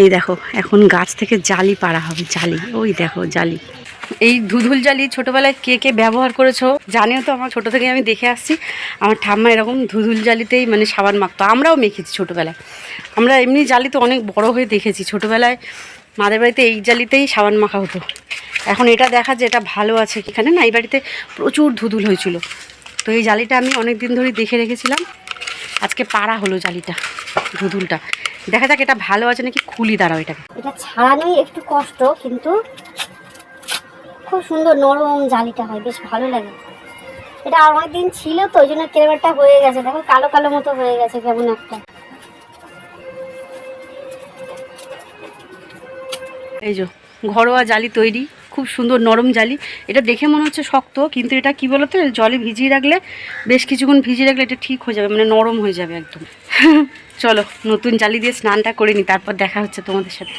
এই দেখো, এখন গাছ থেকে জালি পাড়া হবে, জালি, ওই দেখো জালি। এই ধুধুল জালি ছোটোবেলায় কে কে ব্যবহার করেছ জানিও তো, আমার ছোটো থেকে আমি দেখে আসছি। আমার ঠাম্মা এরকম ধুধুল জালিতেই মানে সাবান মাখতো, আমরাও মেখেছি ছোটোবেলায়। আমরা এমনি জালি তো অনেক বড় হয়ে দেখেছি, ছোটোবেলায় মাদের বাড়িতে এই জালিতেই সাবান মাখা হতো। এখন এটা দেখা যে এটা ভালো আছে এখানে না, এই বাড়িতে প্রচুর ধুধুল হয়েছিল। তো এই জালিটা আমি অনেক দিন ধরেই দেখে রেখেছিলাম। আজকে পাড়া হলো জালিটা ধুধুলটা দেখা যাক এটা ভালো আছে নাকি খুলি দাঁড়াও এটাকে। এটা ছাড়ানোই একটু কষ্ট কিন্তু খুব সুন্দর নরম জালিটা হয় বেশ ভালো লাগে। এটা আর অনেক দিন ছিল তো ওই জন্য কেরমেরটা হয়ে গেছে। দেখো কালো কালো মতো হয়ে গেছে কেমন একটা। এই যে ঘরোয়া জালি তৈরি। খুব সুন্দর নরম জালি। এটা দেখে মনে হচ্ছে শক্ত, কিন্তু এটা কি বলতো, জলে ভিজিয়ে রাখলে বেশ কিছুক্ষণ ভিজিয়ে রাখলে এটা ঠিক হয়ে যাবে মানে নরম হয়ে যাবে একদম। চলো, নতুন জালি দিয়ে স্নানটা করে নি, তারপর দেখা হচ্ছে তোমাদের সাথে।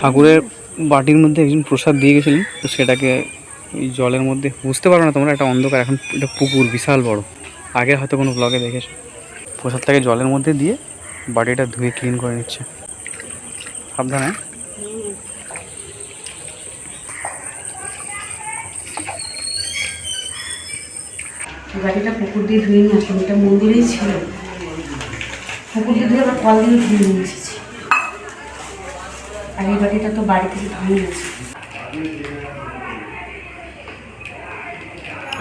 ঠাকুরের বাটির মধ্যে একজন প্রসাদ দিয়ে গেছিলেন, তো সেটাকে এই জলের মধ্যে, বুঝতে পারো না তোমরা, একটা অন্ধকার, এখন এটা পুকুর, বিশাল বড়। আগে হয়তো কোনো ব্লগে দেখেছ প্রসাদটাকে জলের মধ্যে দিয়ে বাড়িটা ধুয়ে ক্লিন করে নিচ্ছে। সাবধানে। বাড়িটা পুকুর দিয়ে ধুয়ে নিয়ে আসলাম, এটা মন্দিরেই ছিল। পুকুর দিয়ে ধুয়ে আবার কল দিয়ে ধুয়ে নিয়ে এসেছি। আর এই বাড়িটা তো বাড়ি থেকে ধুয়ে নিয়েছি মহাদেবকে দেখি না মানুষের নাম করে নিয়ে চলে এসেছি কাঁচা পিঠে একটা পাবি হ্যাঁ তাহলে একটা দিতে দিয়েছি আমাকে বাতাসের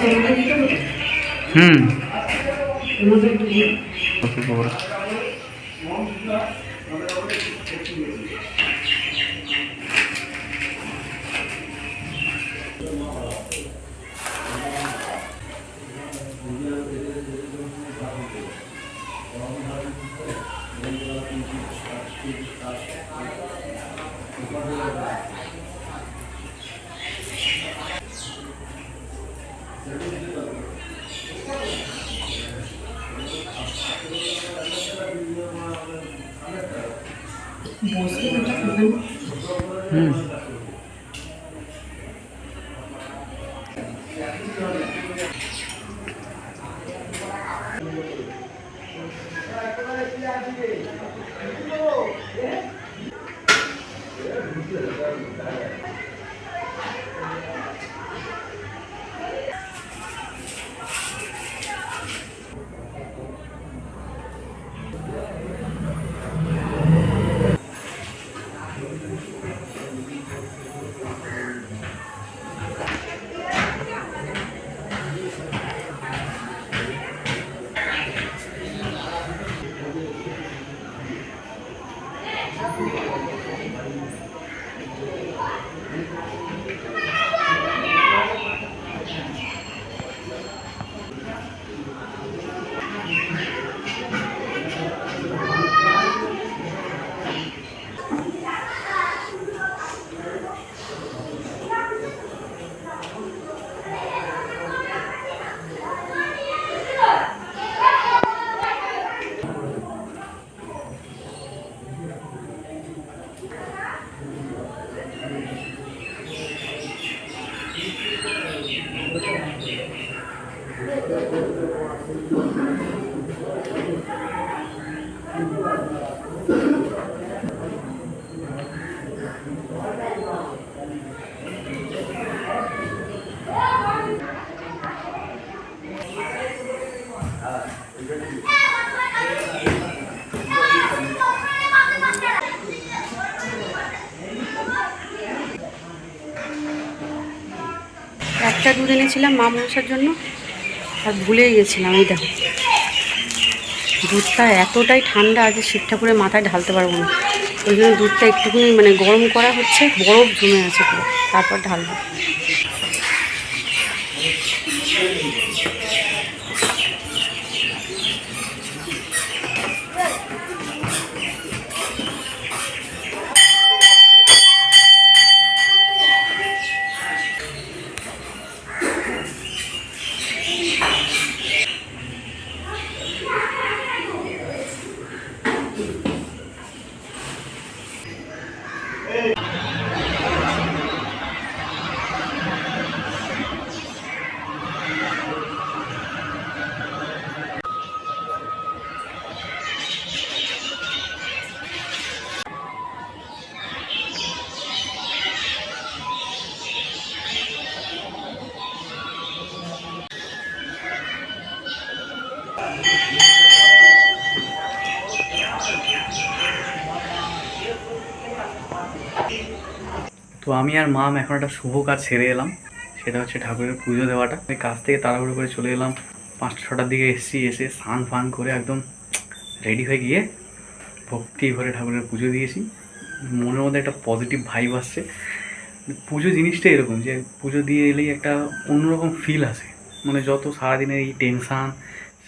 মধ্যে দিতে হবে হুম এর মধ্যে একটু দিয়ে ওকে, খবর। বসে ওটা হুম একটা দুধ এনেছিলাম মা মনসার জন্য, আর ভুলে গিয়েছিলাম এই দেখো। দুধটা এতটাই ঠান্ডা আছে শিব ঠাকুরের মাথায় ঢালতে পারব না। ওই জন্য দুধটা একটুখানি মানে গরম করা হচ্ছে, বরফ জমে আছে পুরো, তারপর ঢালবো। তো আমি আর মাম এখন একটা শুভ কাজ সেরে এলাম। সেটা হচ্ছে ঠাকুরের পুজো দেওয়াটা। কাজ থেকে তাড়াহুড়ো করে চলে এলাম। পাঁচটা, ছটার দিকে এসেছি, এসে স্নান ফান করে একদম রেডি হয়ে গিয়ে ভক্তি ভরে ঠাকুরের পুজো দিয়েছি। মনের মধ্যে একটা পজিটিভ ভাইব আসছে। পুজো জিনিসটা এরকম যে পুজো দিয়ে এলেই একটা অন্যরকম ফিল আসে। মানে যত সারাদিনের এই টেনশান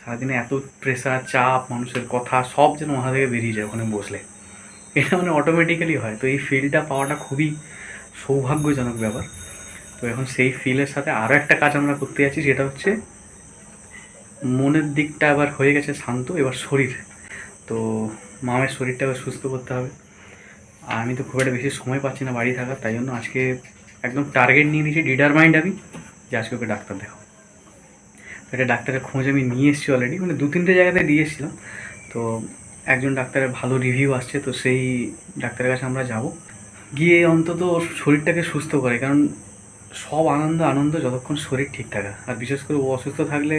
সারাদিনে এত প্রেশার চাপ, মানুষের কথা, সব যেন মাথা থেকে বেরিয়ে যায় ওখানে বসলে। এটা মানে অটোমেটিক্যালি হয়। তো এই ফিলটা পাওয়াটা খুবই সৌভাগ্যজনক ব্যাপার। তো এখন সেই ফিলের সাথে আরও একটা কাজ আমরা করতে যাচ্ছি, সেটা হচ্ছে মনের দিকটা এবার হয়ে গেছে শান্ত, এবার শরীর। তো মামের শরীরটা এবার সুস্থ করতে হবে। আর আমি তো খুব একটা বেশি সময় পাচ্ছি না বাড়ি থাকার, তাই জন্য আজকে একদম টার্গেট নিয়ে নিয়েছি ডিটারমাইন্ড আমি, যে আজকে ওকে ডাক্তার দেখাও তো এটা ডাক্তারের খোঁজ আমি নিয়ে এসেছি অলরেডি মানে দু তিনটে জায়গাতে দিয়ে এসেছিলাম। তো একজন ডাক্তারের ভালো রিভিউ আসছে, তো সেই ডাক্তারের কাছে আমরা যাব। গিয়ে অন্তত ওর শরীরটাকে সুস্থ করে, কারণ সব আনন্দ আনন্দ যতক্ষণ শরীর ঠিক থাকা। আর বিশেষ করে ও অসুস্থ থাকলে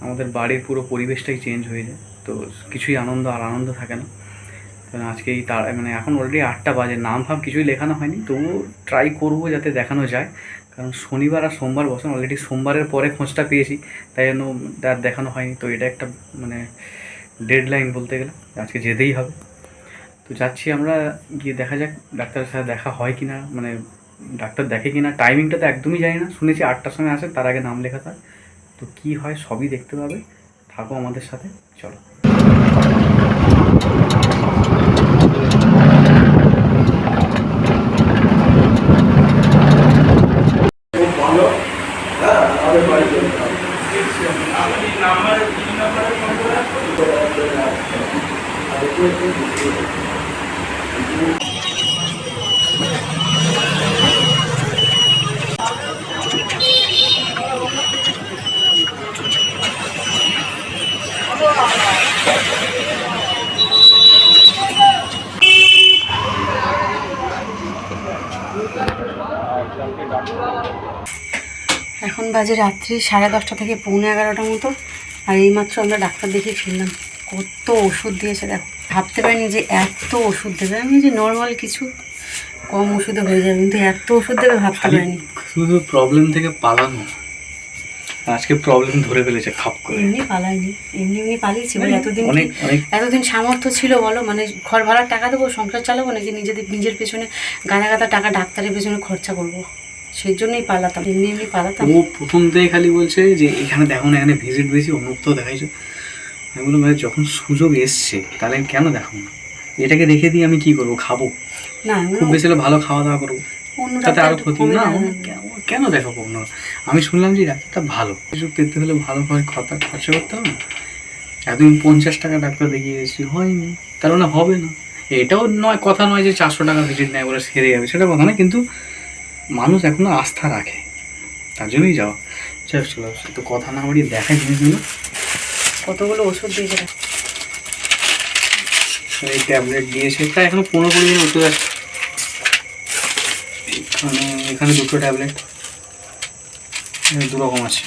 আমাদের বাড়ির পুরো পরিবেশটাই চেঞ্জ হয়ে যায়। তো কিছুই আনন্দ আর আনন্দ থাকে না। কারণ আজকেই তার মানে এখন অলরেডি আটটা বাজে, নাম ফাম কিছুই লেখানো হয়নি। তবুও ট্রাই করব যাতে দেখানো যায়। কারণ শনিবার আর সোমবার বসেন অলরেডি সোমবারের পরে খোঁজটা পেয়েছি। তাই জন্য আর দেখানো হয়নি। তো এটা একটা মানে ডেড লাইন বলতে গেলে। আজকে যেতেই হবে। তো যাচ্ছি আমরা, গিয়ে দেখা যাক ডাক্তারের সাথে দেখা হয় কি না মানে ডাক্তার দেখে কি না টাইমিংটা তো একদমই জানি না, শুনেছি আটটার সময় আসে, তার আগে নাম লেখাতে হয় তো কি হয় সবই দেখতে পাবে, থাকো আমাদের সাথে, চলো। এখন বাজে রাত্রি সাড়ে দশটা থেকে পৌনে এগারোটার মতো, আর এইমাত্র আমরা ডাক্তার দেখিয়ে ফিরলাম। কত ওষুধ দিয়েছে দেখো। ভাবতে পারিনি যে এত ওষুধ দেবে। আমি যে নর্মাল কিছু কম ওষুধে হয়ে যাবে কিন্তু এত ওষুধ দেবে ভাবতে পারিনি। শুধু প্রবলেম থেকে পালানো। আজকে প্রবলেম ধরে ফেলেছে খাপ করে। এমনি পালাইনি এমনি এমনি পালিয়েছি বলে এতদিন এতদিন সামর্থ্য ছিল বলো মানে ঘর ভাড়ার টাকা দেবো সংসার চালাবো নাকি নিজেদের নিজের পেছনে গাদা গাদা টাকা ডাক্তারের পেছনে খরচা করব? সেই জন্যই পালাতাম এমনি এমনি পালাতাম। ও প্রথম থেকে খালি বলছে যে এখানে দেখো না এখানে ভিজিট বেশি অমুক তো দেখাইছো। আমি বললাম যখন সুযোগ এসছে তাহলে কেন দেখো না? এটাকে রেখে দিয়ে আমি কি করব? খাব? খুব বেশি হলে ভালো খাওয়া দাওয়া করব। তাতে আরও ক্ষতি না কেন- দেখাবো না? আমি শুনলাম যে ডাক্তারটা ভালো। কিছু পেতে হলে ভালোভাবে কথা খরচা করতে হবে না? এতদিন পঞ্চাশ টাকা ডাক্তার দেখিয়ে এসেছি হয়নি। তার মানে হবে না। এটাও নয় কথা নয় যে চারশো টাকা ভিজিট নেয় বলে সেরে যাবে সেটা কথা না কিন্তু মানুষ এখনও আস্থা রাখে। তার জন্যই যাওয়া। চল তো কথা না বাড়িয়ে দেখায় জিনিসগুলো। কতগুলো ওষুধ দিয়েছে। এই ট্যাবলেট দিয়েছে। প্রায় এখনও পনেরো কুড়ি দিন ওষুধ আছে। এখানে এখানে দুটো ট্যাবলেট। দু রকম আছে।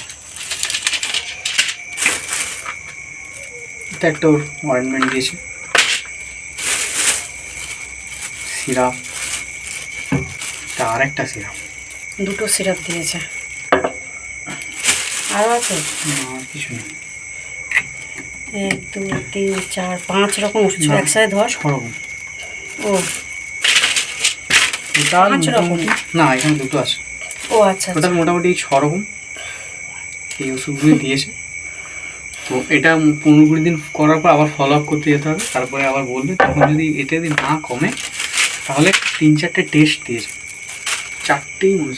এটা একটা ওর অয়েন্টমেন্ট দিয়েছে। সিরাপ। এটা আর একটা সিরাপ। দুটো সিরাপ দিয়েছে। আরও আছে? আর কিছু নেই। এক দুই তিন চার পাঁচ রকম ওষুধ। একসাথে ধর ছ রকম। ও। পাঁচ রকম? না এখানে দুটো আছে। ও আচ্ছা আচ্ছা। টোটাল মোটামুটি ছ রকম। এই ওষুধগুলি দিয়েছে। তো এটা পনেরো কুড়ি দিন করার পর আবার ফলো আপ করতে যেতে হবে। তারপরে আবার বলবে তখন যদি এটা যদি না কমে তাহলে তিন চারটে টেস্ট দিয়েছে। চারটেই মনে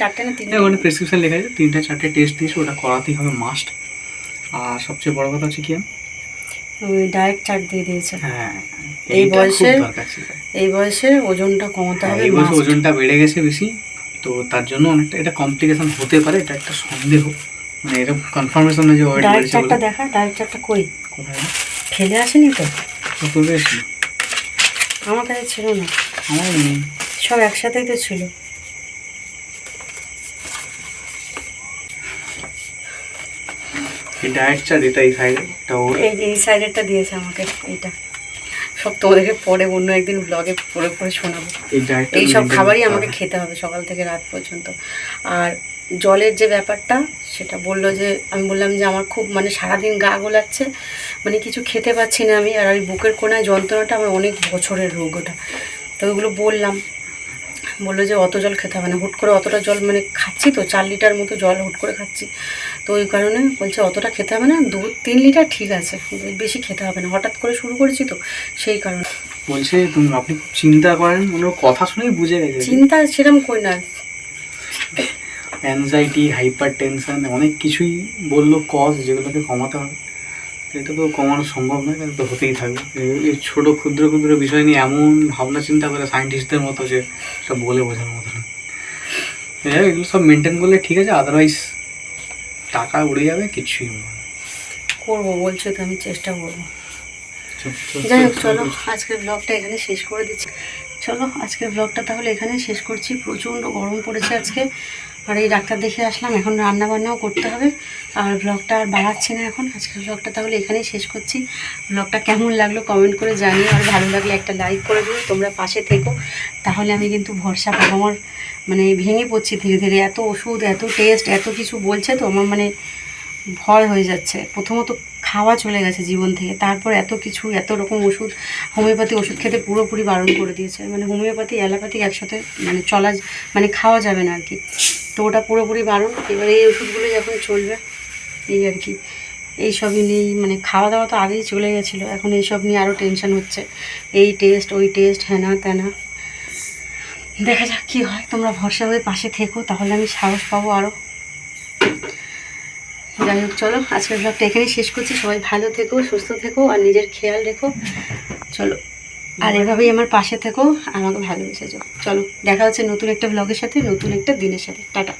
চারটে না তিনটে। ওখানে প্রেসক্রিপশন লেখা আছে তিনটা চারটে টেস্ট দিয়েছে ওটা করাতেই হবে মাস্ট আর সবচেয়ে বড় কথা হচ্ছে কি? ডায়েট চার্ট দিয়ে দিয়েছে। হ্যাঁ এই বয়সে- এই বয়সে ওজনটা কমাতে হবে এই বয়সে ওজনটা বেড়ে গেছে বেশি তো তার জন্য অনেকটা এটা কমপ্লিকেশন হতে পারে এটা একটা সন্দেহ। মানে এটা কনফার্মেশন যে ওয়েট ডায়েট চার্টটা দেখা ডায়েট চার্টটা কই? কোথায় ফেলে আসেনি তো? বেশি। আমার কাছে ছিল না। আমার নেই। সব একসাথেই তো ছিল। এই ডায়েট এটা এই সাইডে এটা ওর। এই এই সাইডেরটা দিয়েছে আমাকে এইটা। সব তোমাদেরকে পরে অন্য একদিন ব্লগে পরে পরে শোনাবো। এই এই সব খাবারই আমাকে খেতে হবে সকাল থেকে রাত পর্যন্ত। আর জলের যে ব্যাপারটা সেটা বলল যে আমি বললাম যে আমার খুব মানে সারাদিন গা গোলাচ্ছে মানে কিছু খেতে পাচ্ছি না আমি আর ওই বুকের কোনায় যন্ত্রণাটা আমার অনেক বছরের রোগ ওটা। তো ওইগুলো বললাম। বলল যে অত জল খেতে হবে না। হুট করে অতটা জল মানে খাচ্ছি তো চার লিটার মতো জল হুট করে খাচ্ছি। তো ওই কারণে বলছে অতটা খেতে হবে না দু তিন লিটার ঠিক আছে বেশি খেতে হবে না। হঠাৎ করে শুরু করেছি তো সেই কারণে। বলছে তুমি আপনি খুব চিন্তা করেন হয় কথা শুনেই বুঝে গেছে চিন্তা সেরকম করি না। অ্যাংজাইটি হাইপার টেনশন অনেক কিছুই বলল কজ যেগুলোকে কমাতে হবে। এটা তো কমানো সম্ভব নয় এটা তো হতেই থাকবে। এই- ছোটো ক্ষুদ্র ক্ষুদ্র বিষয় নিয়ে এমন ভাবনা চিন্তা করে সায়েন্টিস্টদের মতো যে সব বলে বোঝানোর মতো না। হোক, এগুলো সব মেনটেন করলে ঠিক আছে আদারওয়াইজ টাকা উড়ে যাবে কিছুই। করব বলছো তো আমি চেষ্টা করব। যাই হোক চলো আজকের ব্লগটা এখানে শেষ করে দিচ্ছি। চলো আজকের ব্লগটা তাহলে এখানেই শেষ করছি। প্রচণ্ড গরম পড়েছে আজকে। আর এই ডাক্তার দেখে আসলাম, এখন রান্না বান্নাও করতে হবে। আর ব্লগটা আর বাড়াচ্ছি না এখন। আজকের ব্লগটা তাহলে এখানেই শেষ করছি। ব্লগটা কেমন লাগল কমেন্ট করে জানিয়ে আর ভালো লাগলে একটা লাইক করে দিও, তোমরা পাশে থেকো। তাহলে আমি কিন্তু ভরসা পাবো আমার মানে ভেঙে পড়ছি ধীরে ধীরে। এত ওষুধ, এত টেস্ট এত কিছু বলছে তো, আমার মানে ভয় হয়ে যাচ্ছে। প্রথমত খাওয়া চলে গেছে জীবন থেকে, তারপর এত কিছু, এত রকম ওষুধ, হোমিওপ্যাথি ওষুধ খেতে পুরোপুরি বারণ করে দিয়েছে। মানে হোমিওপ্যাথি, অ্যালোপ্যাথিক একসাথে মানে চলা মানে খাওয়া যাবে না আর কি তো ওটা পুরোপুরি বারণ, এবার এই ওষুধগুলো যখন চলবে। এই আর কি। এই সবই নিয়েই মানে খাওয়া দাওয়া তো আগেই চলে গেছিল, এখন এইসব নিয়ে আরও টেনশন হচ্ছে। এই টেস্ট ওই টেস্ট হ্যানা ত্যানা দেখা যাক কী হয়, তোমরা ভরসা হয়ে পাশে থেকো, তাহলে আমি সাহস পাবো আরও যাই হোক, চলো, আজকের ব্লগটা এখানেই শেষ করছি। সবাই ভালো থেকো, সুস্থ থেকো, আর নিজের খেয়াল রেখো। চলো, আর এভাবেই আমার পাশে থেকো, আমাকে ভালোবেসে যাও। চলো, দেখা হচ্ছে নতুন একটা ব্লগের সাথে, নতুন একটা দিনের সাথে। টাটা।